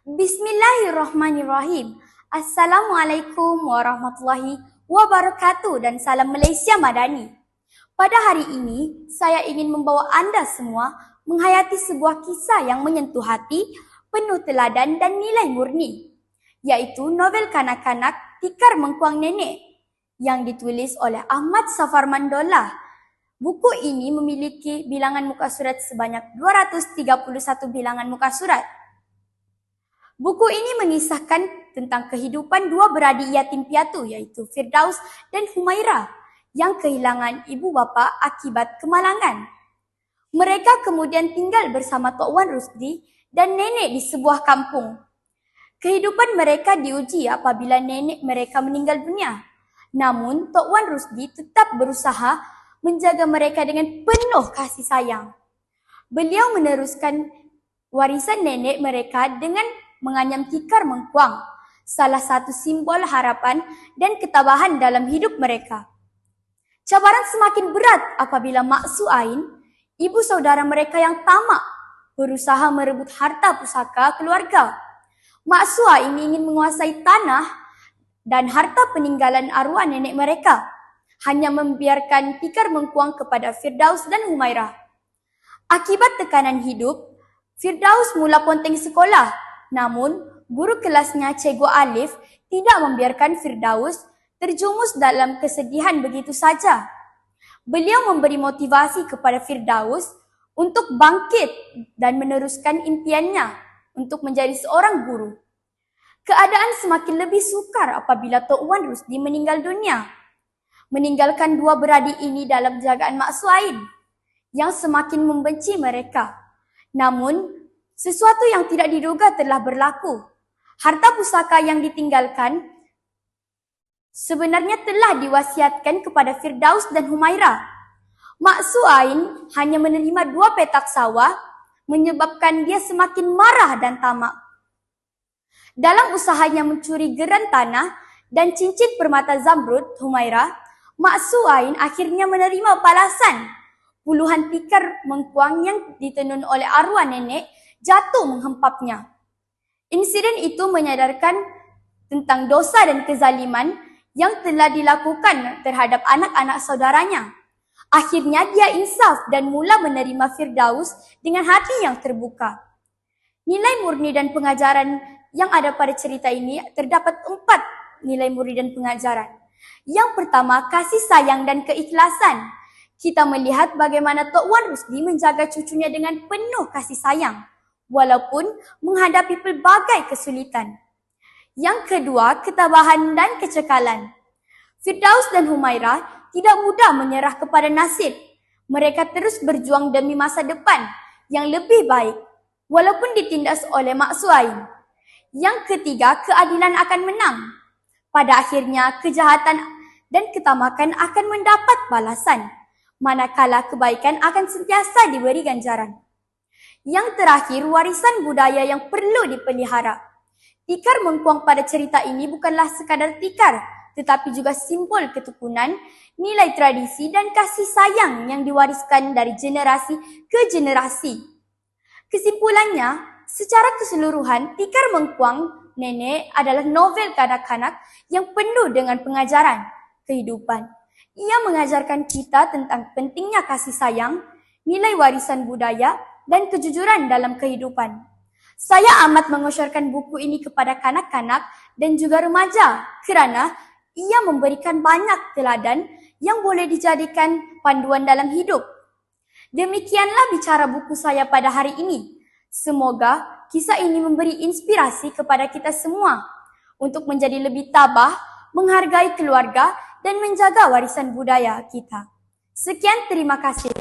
Bismillahirrahmanirrahim. Assalamualaikum warahmatullahi wabarakatuh dan salam Malaysia Madani. Pada hari ini, saya ingin membawa anda semua menghayati sebuah kisah yang menyentuh hati, penuh teladan dan nilai murni, iaitu novel kanak-kanak Tikar Mengkuang Nenek yang ditulis oleh Ahmad Safar Mandola. Buku ini memiliki bilangan muka surat sebanyak 231 bilangan muka surat. Buku ini mengisahkan tentang kehidupan dua beradik yatim piatu iaitu Firdaus dan Humaira yang kehilangan ibu bapa akibat kemalangan. Mereka kemudian tinggal bersama Tok Wan Rusdi dan nenek di sebuah kampung. Kehidupan mereka diuji apabila nenek mereka meninggal dunia. Namun Tok Wan Rusdi tetap berusaha menjaga mereka dengan penuh kasih sayang. Beliau meneruskan warisan nenek mereka dengan menganyam tikar mengkuang, salah satu simbol harapan dan ketabahan dalam hidup mereka. Cabaran semakin berat apabila Mak Suain, ibu saudara mereka yang tamak, berusaha merebut harta pusaka keluarga. Mak Suain ingin menguasai tanah dan harta peninggalan arwah nenek mereka, hanya membiarkan tikar mengkuang kepada Firdaus dan Humairah. Akibat tekanan hidup, Firdaus mula ponteng sekolah Namun, guru kelasnya Cikgu Alif tidak membiarkan Firdaus terjumus dalam kesedihan begitu saja. Beliau memberi motivasi kepada Firdaus untuk bangkit dan meneruskan impiannya untuk menjadi seorang guru. Keadaan semakin lebih sukar apabila Tok Wan Rusdi meninggal dunia. Meninggalkan dua beradik ini dalam jagaan Mak Suain yang semakin membenci mereka. Namun, sesuatu yang tidak diduga telah berlaku. Harta pusaka yang ditinggalkan sebenarnya telah diwasiatkan kepada Firdaus dan Humaira. Mak Suain hanya menerima dua petak sawah menyebabkan dia semakin marah dan tamak. Dalam usahanya mencuri geran tanah dan cincin permata zamrud Humaira, Mak Suain akhirnya menerima balasan puluhan tikar mengkuang yang ditenun oleh arwah nenek jatuh menghempapnya. Insiden itu menyadarkan tentang dosa dan kezaliman yang telah dilakukan terhadap anak-anak saudaranya. Akhirnya dia insaf dan mula menerima Firdaus dengan hati yang terbuka. Nilai murni dan pengajaran yang ada pada cerita ini terdapat empat nilai murni dan pengajaran. Yang pertama, kasih sayang dan keikhlasan. Kita melihat bagaimana Tok Wan Rusdi menjaga cucunya dengan penuh kasih sayang walaupun menghadapi pelbagai kesulitan. Yang kedua, ketabahan dan kecekalan. Firdaus dan Humaira tidak mudah menyerah kepada nasib. Mereka terus berjuang demi masa depan yang lebih baik walaupun ditindas oleh Mak Suain. Yang ketiga, keadilan akan menang. Pada akhirnya, kejahatan dan ketamakan akan mendapat balasan manakala kebaikan akan sentiasa diberi ganjaran. Yang terakhir, warisan budaya yang perlu dipelihara. Tikar mengkuang pada cerita ini bukanlah sekadar tikar, tetapi juga simbol ketukunan, nilai tradisi dan kasih sayang yang diwariskan dari generasi ke generasi. Kesimpulannya, secara keseluruhan, Tikar Mengkuang Nenek adalah novel kanak-kanak yang penuh dengan pengajaran kehidupan. Ia mengajarkan kita tentang pentingnya kasih sayang, nilai warisan budaya dan kejujuran dalam kehidupan. Saya amat mengusyarkan buku ini kepada kanak-kanak dan juga remaja kerana ia memberikan banyak teladan yang boleh dijadikan panduan dalam hidup. Demikianlah bicara buku saya pada hari ini. Semoga kisah ini memberi inspirasi kepada kita semua untuk menjadi lebih tabah, menghargai keluarga dan menjaga warisan budaya kita. Sekian terima kasih.